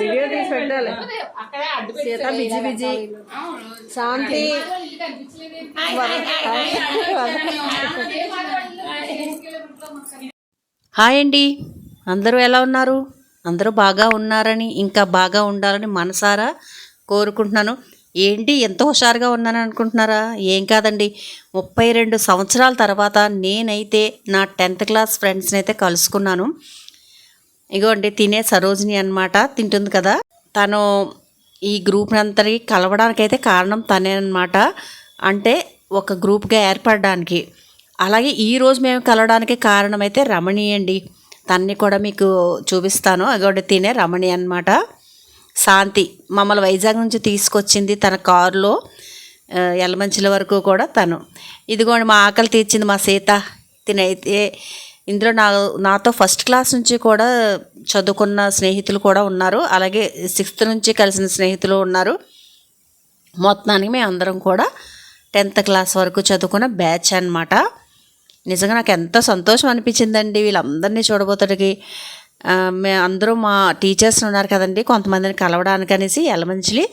Video తీసి పెట్టాలి. Seeta busy busy. Shanti. Hi అండి. అందరూ ఎలా ఉన్నారు? అందరూ బాగా ఉన్నారని ఇంకా బాగా ఉండాలని మనసారా కోరుకుంటున్నాను. ఏంటి ఎంత హుషారుగా ఉన్నాను అనుకుంటున్నారా? ఏం కాదండి. ముప్పై రెండు సంవత్సరాల తర్వాత నేనైతే నా టెన్త్ క్లాస్ ఫ్రెండ్స్ని అయితే కలుసుకున్నాను. ఇగోండి తినే సరోజిని అన్నమాట తింటుంది కదా. తను ఈ గ్రూప్ అంతరి కలవడానికైతే కారణం తనే అనమాట అంటే ఒక గ్రూప్గా ఏర్పడడానికి. అలాగే ఈ రోజు మేము కలవడానికి కారణమైతే రమణి అండి. తన్ని కూడా మీకు చూపిస్తాను. అగోటి తినే రమణి అన్నమాట. శాంతి మమ్మల్ని వైజాగ్ నుంచి తీసుకొచ్చింది తన కారులో ఎలమంచిల వరకు కూడా తను. ఇదిగోండి మా ఆకలి తీర్చింది మా సీత. తినైతే ఇందులో నా నాతో ఫస్ట్ క్లాస్ నుంచి కూడా చదువుకున్న స్నేహితులు కూడా ఉన్నారు. అలాగే సిక్స్త్ నుంచి కలిసిన స్నేహితులు ఉన్నారు. మొత్తానికి మేము అందరం కూడా టెన్త్ క్లాస్ వరకు చదువుకున్న బ్యాచ్ అన్నమాట. నిజంగా నాకు ఎంత సంతోషం అనిపించిందండి వీళ్ళందరినీ చూడబోతడికి. మే అందరూ మా టీచర్స్ ఉన్నారు కదండి కొంతమందిని కలవడానికి అనేసి ఎలమంచిలి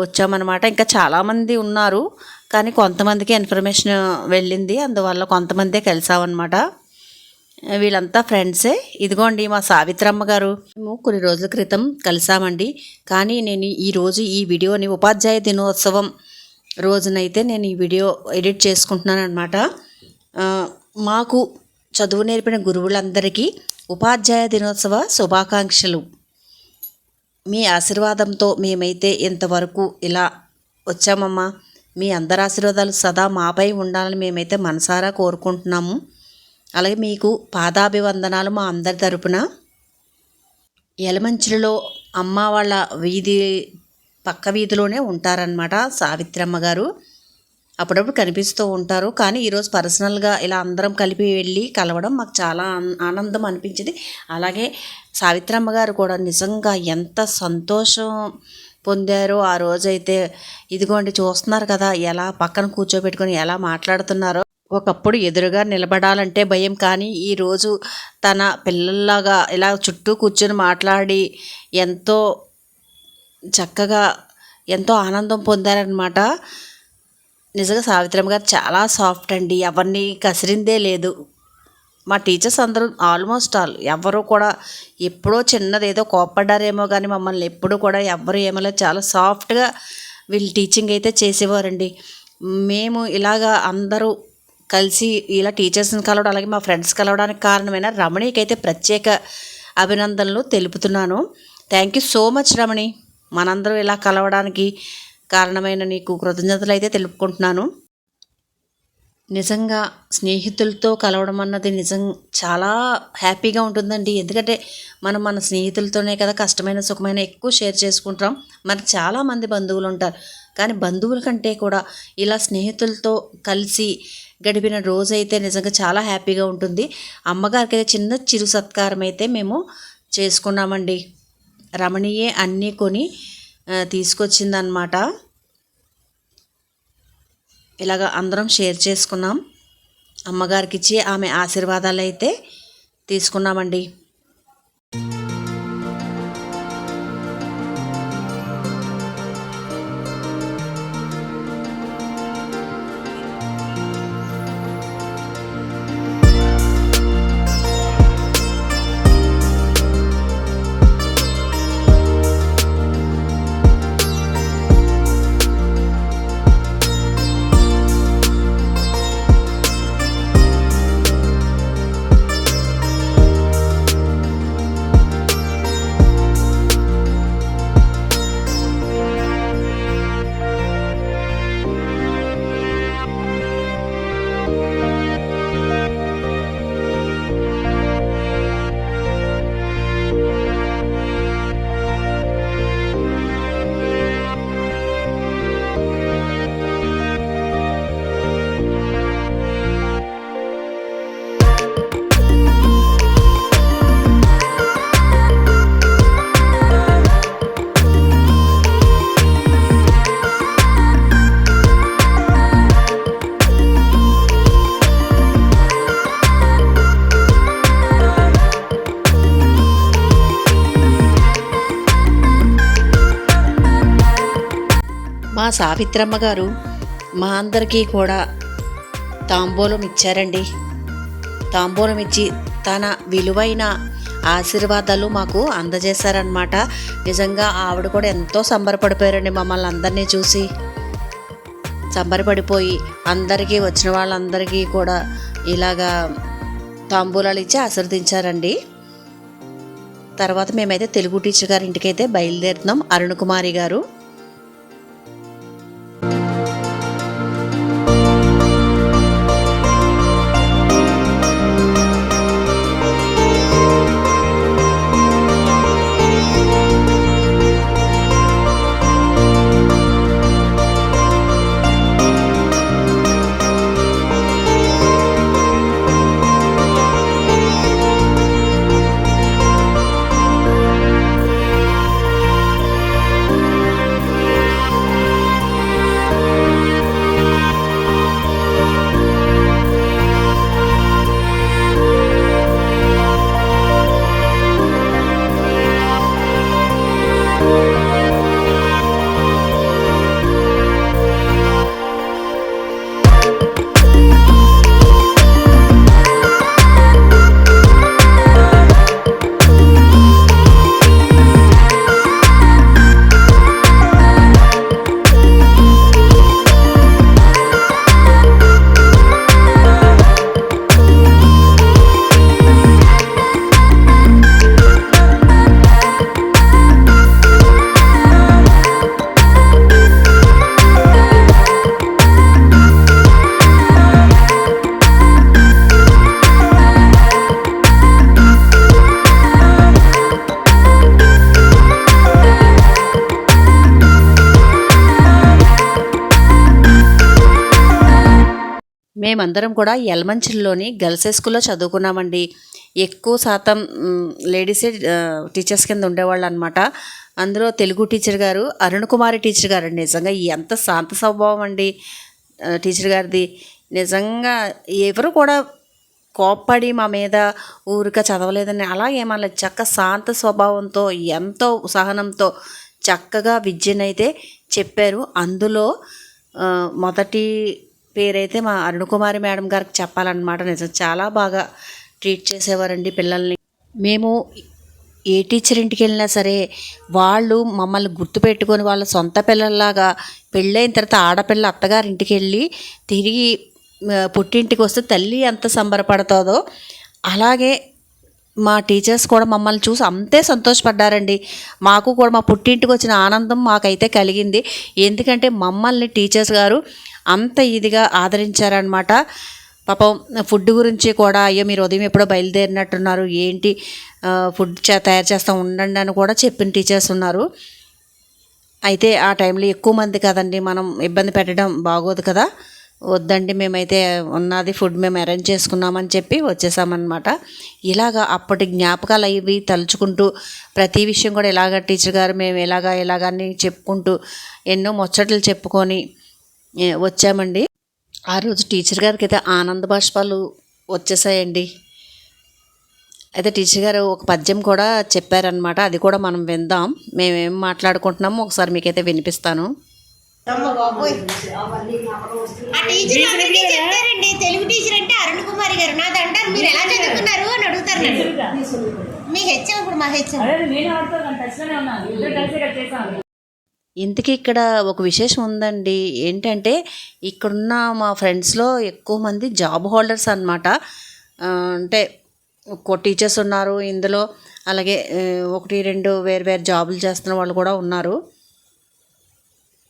వచ్చామన్నమాట. ఇంకా చాలామంది ఉన్నారు కానీ కొంతమందికి ఇన్ఫర్మేషన్ వెళ్ళింది అందువల్ల కొంతమందే కలిసామన్నమాట. వీళ్ళంతా ఫ్రెండ్సే. ఇదిగోండి మా సావిత్రమ్మ గారు. మేము కొన్ని రోజుల క్రితం కలిసామండి. కానీ నేను ఈరోజు ఈ వీడియోని ఉపాధ్యాయ దినోత్సవం రోజునైతే నేను ఈ వీడియో ఎడిట్ చేసుకుంటున్నాను అనమాట మాకు చదువు నేర్పిన గురువులందరికీ ఉపాధ్యాయ దినోత్సవ శుభాకాంక్షలు. మీ ఆశీర్వాదంతో మేమైతే ఇంతవరకు ఇలా వచ్చామమ్మా. మీ అందరి ఆశీర్వాదాలు సదా మాపై ఉండాలని మేమైతే మనసారా కోరుకుంటున్నాము. అలాగే మీకు పాదాభివందనాలు మా అందరి తరపున. యలమంచిలో అమ్మ వాళ్ళ వీధి పక్క వీధిలోనే ఉంటారనమాట సావిత్రమ్మ గారు. అప్పుడప్పుడు కనిపిస్తూ ఉంటారు. కానీ ఈరోజు పర్సనల్గా ఇలా అందరం కలిపి వెళ్ళి కలవడం మాకు చాలా ఆనందం అనిపించింది. అలాగే సావిత్రమ్మ గారు కూడా నిజంగా ఎంత సంతోషం పొందారో ఆ రోజైతే. ఇదిగోండి చూస్తున్నారు కదా ఎలా పక్కన కూర్చోబెట్టుకొని ఎలా మాట్లాడుతున్నారో. ఒకప్పుడు ఎదురుగా నిలబడాలంటే భయం కానీ ఈరోజు తన పిల్లల్లాగా ఇలా చుట్టూ కూర్చొని మాట్లాడి ఎంతో చక్కగా ఎంతో ఆనందం పొందారనమాట నిజంగా సావిత్రమ్మ గారు చాలా సాఫ్ట్ అండి. ఎవరిని కసిరిందే లేదు. మా టీచర్స్ అందరూ ఆల్మోస్ట్ ఆల్ ఎవరు కూడా ఎప్పుడో చిన్నది ఏదో కోప్పడ్డారేమో కానీ మమ్మల్ని ఎప్పుడు కూడా ఎవ్వరు ఏమో చాలా సాఫ్ట్గా వీళ్ళు టీచింగ్ అయితే చేసేవారండి. మేము ఇలాగా అందరూ కలిసి ఇలా టీచర్స్ని కలవడం అలాగే మా ఫ్రెండ్స్ కలవడానికి కారణమైన రమణికి అయితే ప్రత్యేక అభినందనలు తెలుపుతున్నాను. Thank you so much Ramani. మనందరం ఇలా కలవడానికి కారణమైన నీకు కృతజ్ఞతలు అయితే తెలుపుకుంటున్నాను. నిజంగా స్నేహితులతో కలవడం అన్నది నిజం చాలా హ్యాపీగా ఉంటుందండి. ఎందుకంటే మనం మన స్నేహితులతోనే కదా కష్టమైన సుఖమైన ఎక్కువ షేర్ చేసుకుంటాం. మరి చాలామంది బంధువులు ఉంటారు. కానీ బంధువుల కంటే కూడా ఇలా స్నేహితులతో కలిసి గడిపిన రోజు అయితే నిజంగా చాలా హ్యాపీగా ఉంటుంది. అమ్మగారికి అయితే చిన్న చిరు సత్కారం అయితే మేము చేసుకున్నామండి. రమణీయే అన్నీ కొని తీసుకొచ్చిందనమాట ఇలాగ అందరం షేర్ చేసుకున్నాం. అమ్మగారికి ఇచ్చి ఆమె ఆశీర్వాదాలు అయితే తీసుకున్నామండి. మా సావిత్రమ్మ గారు మా అందరికీ కూడా తాంబూలం ఇచ్చారండి. తాంబూలం ఇచ్చి తన విలువైన ఆశీర్వాదాలు మాకు అందజేశారనమాట నిజంగా ఆవిడ కూడా ఎంతో సంబరపడిపోయారండి మమ్మల్ని అందరినీ చూసి. సంబరపడిపోయి అందరికీ వచ్చిన వాళ్ళందరికీ కూడా ఇలాగా తాంబూలాలు ఇచ్చి ఆశీర్వదించారండి. తర్వాత మేమైతే తెలుగు టీచర్ గారి ఇంటికైతే బయలుదేరుతున్నాం. అరుణ్ కుమారి గారు. మేమందరం కూడా యలమంచిలోని గర్ల్స్ స్కూల్లో చదువుకున్నామండి. ఎక్కువ శాతం లేడీసే టీచర్స్ కింద ఉండేవాళ్ళు అనమాట అందులో తెలుగు టీచర్ గారు అరుణ్ కుమారి టీచర్ గారు నిజంగా ఎంత శాంత స్వభావం అండి టీచర్ గారిది. నిజంగా ఎవరు కూడా కోప్పడి మా మీద ఊరిక చదవలేదని అలా ఏమన్నా చక్క శాంత స్వభావంతో ఎంతో సహనంతో చక్కగా విద్యనైతే చెప్పారు. అందులో మొదటి పేరైతే మా అరుణకుమారి మేడం గారికి చెప్పాలన్నమాట. నిజం చాలా బాగా ట్రీట్ చేసేవారండి పిల్లల్ని. మేము ఏ టీచర్ ఇంటికి వెళ్ళినా సరే వాళ్ళు మమ్మల్ని గుర్తుపెట్టుకొని వాళ్ళ సొంత పిల్లల్లాగా పెళ్ళైన తర్వాత ఆడపిల్ల అత్తగారి ఇంటికి వెళ్ళి తిరిగి పుట్టింటికి వస్తే తల్లి ఎంత సంబరపడుతుందో అలాగే మా టీచర్స్ కూడా మమ్మల్ని చూసి అంతే సంతోషపడ్డారండి. మాకు కూడా మా పుట్టింటికి వచ్చిన ఆనందం మాకైతే కలిగింది. ఎందుకంటే మమ్మల్ని టీచర్స్ గారు అంత ఇదిగా ఆదరించారనమాట పాపం ఫుడ్ గురించి కూడా అయ్యో మీరు ఉదయం ఎప్పుడో బయలుదేరినట్టున్నారు. ఏంటి ఫుడ్ తయారు చేస్తూ ఉండండి అని కూడా చెప్పిన టీచర్స్ ఉన్నారు. అయితే ఆ టైంలో ఎక్కువ మంది కదండి మనం ఇబ్బంది పెట్టడం బాగోదు కదా. వద్దండి మేమైతే ఉన్నది ఫుడ్ మేము అరేంజ్ చేసుకున్నామని చెప్పి వచ్చేసామన్నమాట. ఇలాగా అప్పటి జ్ఞాపకాలు అవి తలుచుకుంటూ ప్రతి విషయం కూడా ఇలాగ టీచర్ గారు మేము ఇలాగా ఇలాగని చెప్పుకుంటూ ఎన్నో ముచ్చట్లు చెప్పుకొని వచ్చామండి. ఆ రోజు టీచర్ గారికి అయితే ఆనంద బాష్పాలు వచ్చేసాయండి. అయితే టీచర్ గారు ఒక పద్యం కూడా చెప్పారనమాట అది కూడా మనం విందాం. మేమేం మాట్లాడుకుంటున్నామో ఒకసారి మీకైతే వినిపిస్తాను. చెప్పారండి. తెలుగు టీచర్ అంటే అరుణ్ కుమారి గారు. నాది అంటారు మీరు ఎలా చదువుకున్నారు అని అడుగుతారు నన్ను. మీ హెచ్ఎం ఇప్పుడు మా హెచ్ఎం. ఇంతకీ ఇక్కడ ఒక విశేషం ఉందండి. ఏంటంటే ఇక్కడున్న మా ఫ్రెండ్స్లో ఎక్కువ మంది జాబ్ హోల్డర్స్ అనమాట అంటే ఒక్కో టీచర్స్ ఉన్నారు ఇందులో. అలాగే ఒకటి రెండు వేరు వేరు జాబులు చేస్తున్న వాళ్ళు కూడా ఉన్నారు.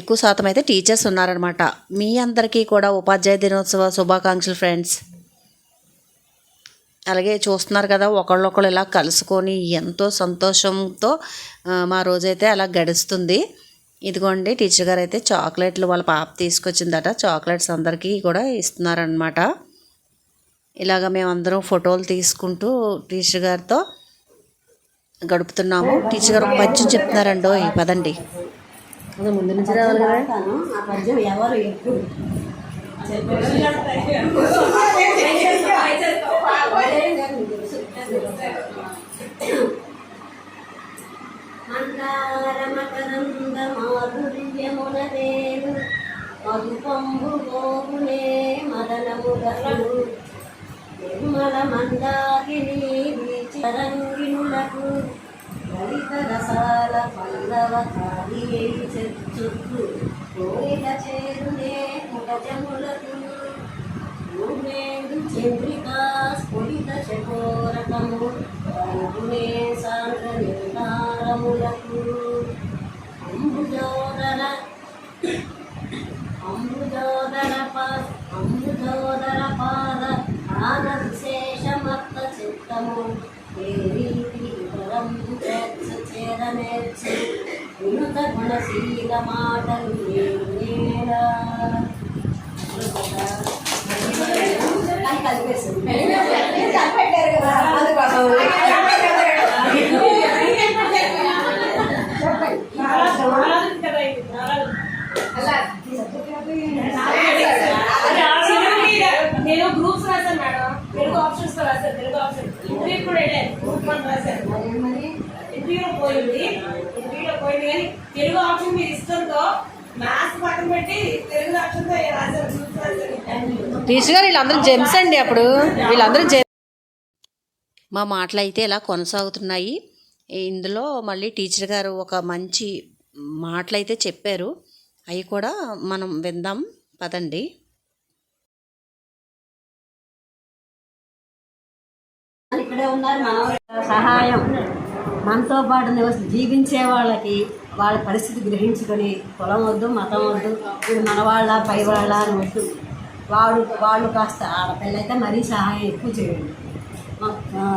ఎక్కువ శాతం అయితే టీచర్స్ ఉన్నారనమాట మీ అందరికీ కూడా ఉపాధ్యాయ దినోత్సవ శుభాకాంక్షలు ఫ్రెండ్స్. అలాగే చూస్తున్నారు కదా ఒకళ్ళొకళ్ళు ఇలా కలుసుకొని ఎంతో సంతోషంతో మా రోజైతే అలా గడుస్తుంది. ఇదిగోండి టీచర్ గారు అయితే చాక్లెట్లు వాళ్ళ పాప తీసుకొచ్చిందట. చాక్లెట్స్ అందరికీ కూడా ఇస్తున్నారనమాట ఇలాగ మేమందరం ఫోటోలు తీసుకుంటూ టీచర్ గారితో గడుపుతున్నాము. టీచర్ గారు ఒక పద్యం చెప్తున్నారండో. ఈ పదండి. ముందు నుంచి రావాలి కదా. ఆ పద్యం ఎవరు మాధుర్యమునదేను మధుపంబు గోపునే మదనములకు నిర్మల మందాకిని చరంగిణులకు లలిత రసాల పల్లవ కాలి చెచ్చు కోరిక చేరునే ముఖజములకు. చంద్రికా స్ఫురిత శకోరకము సాంద్ర నిర్ధారములకు. అంబుజోదర అమృతోదర పా- అమృతోదర పాద ఆన విశేషమత్త చిత్తము. ఏ రీతి ఇతరం చేర్చ చేరనేర్చు వినుత గుణశీల మాటలు నేను గ్రూప్స్ రాశాను మేడం తెలుగు ఆప్షన్స్లో రాశాను తెలుగు ఆప్షన్ ఇంటర్వ్యూ కూడా వెళ్ళాను రాశారు వన్ రాశాను ఇంటర్వ్యూలో పోయింది. ఇంటర్వ్యూలో పోయింది. కానీ తెలుగు ఆప్షన్ మీరు ఇష్టంతో మ్యాథ్స్ పక్కన పెట్టి తెలుగు ఆప్షన్తో రాశారు? రాశాను టీచర్ గారు వీళ్ళందరూ జెమ్స్ అండి అప్పుడు. వీళ్ళందరూ జెమ్ మా మాటలు అయితే ఇలా కొనసాగుతున్నాయి. ఇందులో మళ్ళీ టీచర్ గారు ఒక మంచి మాటలు అయితే చెప్పారు. అవి కూడా మనం విందాం. పదండి. ఇక్కడే ఉన్నారు. మన సహాయం మనతో పాటు నివసి జీవించే వాళ్ళకి వాళ్ళ పరిస్థితి గ్రహించుకొని కులం వద్దు మతం వద్దు వీడు మనవాళ్ళ పై వాళ్ళ అని వద్దు. వాడు వాళ్ళు కాస్త ఆడపిల్లయితే మరీ సహాయం ఎక్కువ చేయండి.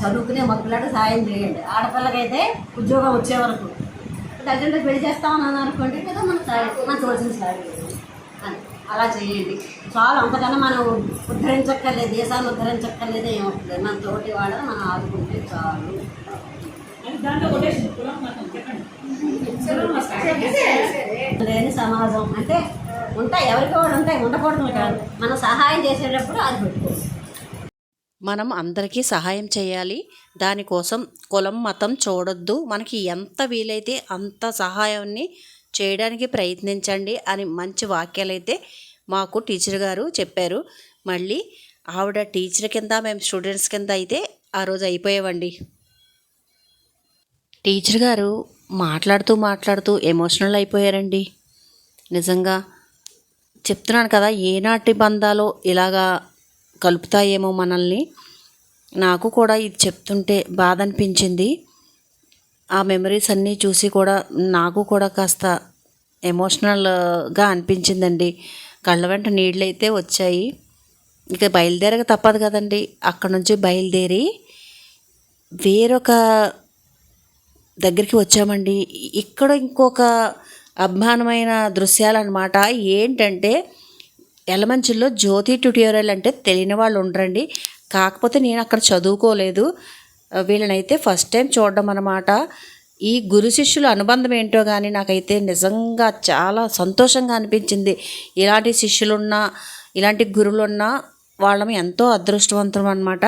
చదువుకునే మగపిల్లకి సహాయం చేయండి. ఆడపిల్లకైతే ఉద్యోగం వచ్చే వరకు. తల్లిదండ్రులు పెళ్ళి చేస్తామని అనుకోండి కదా మన సాయం మన తోచిన సాయం అలా చేయండి. చాలు అంతకన్నా మనం ఉద్ధరించక్కర్లేదు దేశాన్ని ఉద్ధరించక్కర్లేదు ఏమవుతుంది మన తోటి వాళ్ళని మనం ఆదుకుంటే చాలు. లేని సమాజం. అంటే ఉంటాయి ఎవరికి వాడు ఉంటాయి ఉండకూడదు కాదు. మనం సహాయం చేసేటప్పుడు అది పెట్టుకోవాలి. మనం అందరికీ సహాయం చేయాలి. దానికోసం కులం మతం చూడొద్దు. మనకి ఎంత వీలైతే అంత సహాయాన్ని చేయడానికి ప్రయత్నించండి అని మంచి వాక్యాలైతే మాకు టీచర్ గారు చెప్పారు. మళ్ళీ ఆవిడ టీచర్ కింద మేము స్టూడెంట్స్ కింద అయితే ఆ రోజు అయిపోయామండి. టీచర్ గారు మాట్లాడుతూ మాట్లాడుతూ ఎమోషనల్ అయిపోయారండి. నిజంగా చెప్తున్నాను కదా ఏనాటి బంధాలు ఇలాగా కలుపుతాయేమో మనల్ని. నాకు కూడా ఇది చెప్తుంటే బాధ అనిపించింది. ఆ మెమరీస్ అన్నీ చూసి కూడా నాకు కూడా కాస్త ఎమోషనల్గా అనిపించిందండి. కళ్ళ వెంట నీళ్ళు అయితే వచ్చాయి. ఇక బయలుదేరక తప్పదు కదండి. అక్కడ నుంచి బయలుదేరి వేరొక దగ్గరికి వచ్చామండి. ఇక్కడ ఇంకొక అభిమానమైన దృశ్యాలు అనమాట ఏంటంటే ఎలమంచుల్లో జ్యోతి ట్యూటోరియల్ అంటే తెలియని వాళ్ళు ఉండరండి. కాకపోతే నేను అక్కడ చదువుకోలేదు. వీళ్ళనైతే ఫస్ట్ టైం చూడడం అనమాట ఈ గురు శిష్యుల అనుబంధం ఏంటో కానీ నాకైతే నిజంగా చాలా సంతోషంగా అనిపించింది. ఇలాంటి శిష్యులున్నా ఇలాంటి గురువులున్నా వాళ్ళం ఎంతో అదృష్టవంతం అనమాట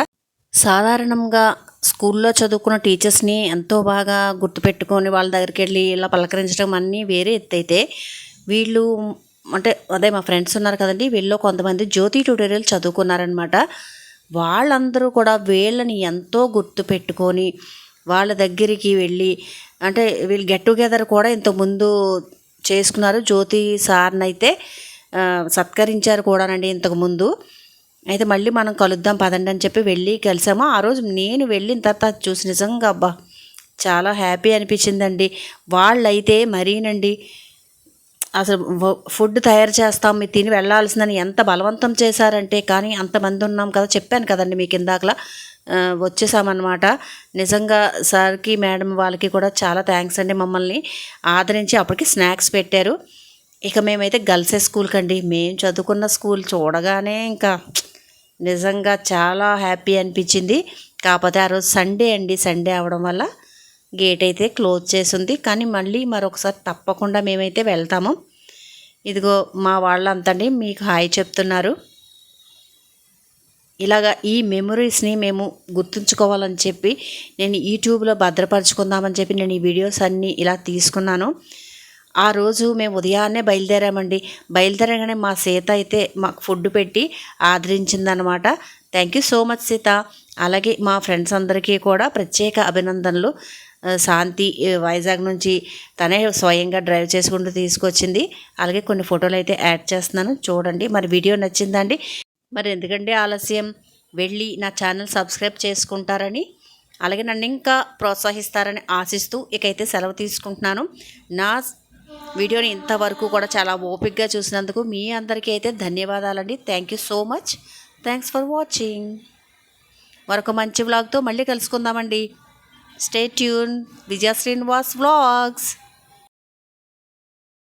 సాధారణంగా స్కూల్లో చదువుకున్న టీచర్స్ని ఎంతో బాగా గుర్తుపెట్టుకొని వాళ్ళ దగ్గరికి వెళ్ళి ఇలా పలకరించడం అన్నీ వేరే ఎత్తు అయితే వీళ్ళు అంటే అదే మా ఫ్రెండ్స్ ఉన్నారు కదండి వీళ్ళు కొంతమంది జ్యోతి ట్యూటోరియల్ చదువుకున్నారనమాట వాళ్ళందరూ కూడా వీళ్ళని ఎంతో గుర్తు పెట్టుకొని వాళ్ళ దగ్గరికి వెళ్ళి అంటే వీళ్ళు గెట్ టుగెదర్ కూడా ఇంతకుముందు చేసుకున్నారు. జ్యోతి సార్ని అయితే సత్కరించారు కూడానండి ఇంతకుముందు అయితే మళ్ళీ మనం కలుద్దాం పదండి అని చెప్పి వెళ్ళి కలిసాము. ఆ రోజు నేను వెళ్ళిన తర్వాత చూసి నిజంగా అబ్బా చాలా హ్యాపీ అనిపించిందండి. వాళ్ళైతే మరీనండి. అసలు ఫుడ్ తయారు చేస్తాం మీరు తిని వెళ్ళాల్సిందని ఎంత బలవంతం చేశారంటే కానీ అంతమంది ఉన్నాం కదా చెప్పాను కదండి మీకు ఇందాకలా వచ్చేసామన్నమాట. నిజంగా సార్కి మేడం వాళ్ళకి కూడా చాలా థ్యాంక్స్ అండి మమ్మల్ని ఆదరించి అప్పటికి స్నాక్స్ పెట్టారు. ఇక మేమైతే గర్ల్సే స్కూల్కి అండి మేము చదువుకున్న స్కూల్ చూడగానే ఇంకా నిజంగా చాలా హ్యాపీ అనిపించింది. కాకపోతే ఆ రోజు సండే అండి సండే అవడం వల్ల గేట్ అయితే క్లోజ్ చేసింది. కానీ మళ్ళీ మరొకసారి తప్పకుండా మేమైతే వెళ్తాము. ఇదిగో మా వాళ్ళంతండి మీకు హాయ్ చెప్తున్నారు. ఇలాగా ఈ మెమరీస్ని మేము గుర్తుంచుకోవాలని చెప్పి నేను యూట్యూబ్లో భద్రపరచుకుందామని చెప్పి నేను ఈ వీడియోస్ అన్నీ ఇలా తీసుకున్నాను. ఆ రోజు మేము ఉదయాన్నే బయలుదేరామండి. బయలుదేరగానే మా సీత అయితే మాకు ఫుడ్ పెట్టి ఆదరించిందనమాట thank you so much Seeta. అలాగే మా ఫ్రెండ్స్ అందరికీ కూడా ప్రత్యేక అభినందనలు. శాంతి వైజాగ్ నుంచి తనే స్వయంగా డ్రైవ్ చేసుకుంటూ తీసుకొచ్చింది. అలాగే కొన్ని ఫోటోలు అయితే యాడ్ చేస్తున్నాను. చూడండి. మరి వీడియో నచ్చిందండి? మరి ఎందుకంటే ఆలస్యం? వెళ్ళి నా ఛానల్ సబ్స్క్రైబ్ చేసుకుంటారని. అలాగే నన్ను ఇంకా ప్రోత్సహిస్తారని ఆశిస్తూ ఇకైతే సెలవు తీసుకుంటున్నాను. నా వీడియోని ఇంతవరకు కూడా చాలా ఓపిక్గా చూసినందుకు మీ అందరికీ అయితే ధన్యవాదాలండి. Thank you so much thanks for watching మరొక మంచి వ్లాగ్తో మళ్ళీ కలుసుకుందామండి. Stay tuned. Vijay Srinivas Vlogs.